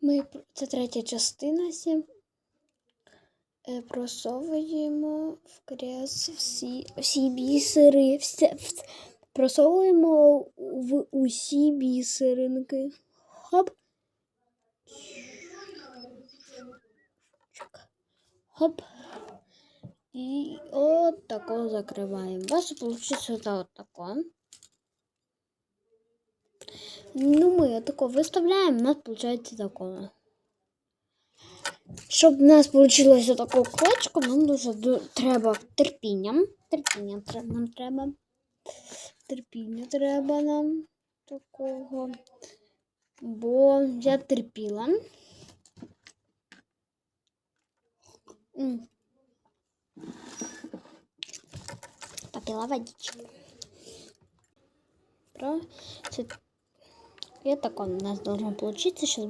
Ми це третя частина сім. Е, Просовуємо в крес всі, всі бісери. Все, просовуємо в усі бісеринки. Хоп. Хоп. І от закриваємо. У вас вийде от тако. Ну, ми тако виставляємо, у нас виходить тако. Щоб в нас вийшло таке колечко, нам дуже треба терпіння. Терпіння нам треба. Терпіння треба нам такого. Бо я терпіла. Попила водичку. Про... Я так у нас должен получиться. Сейчас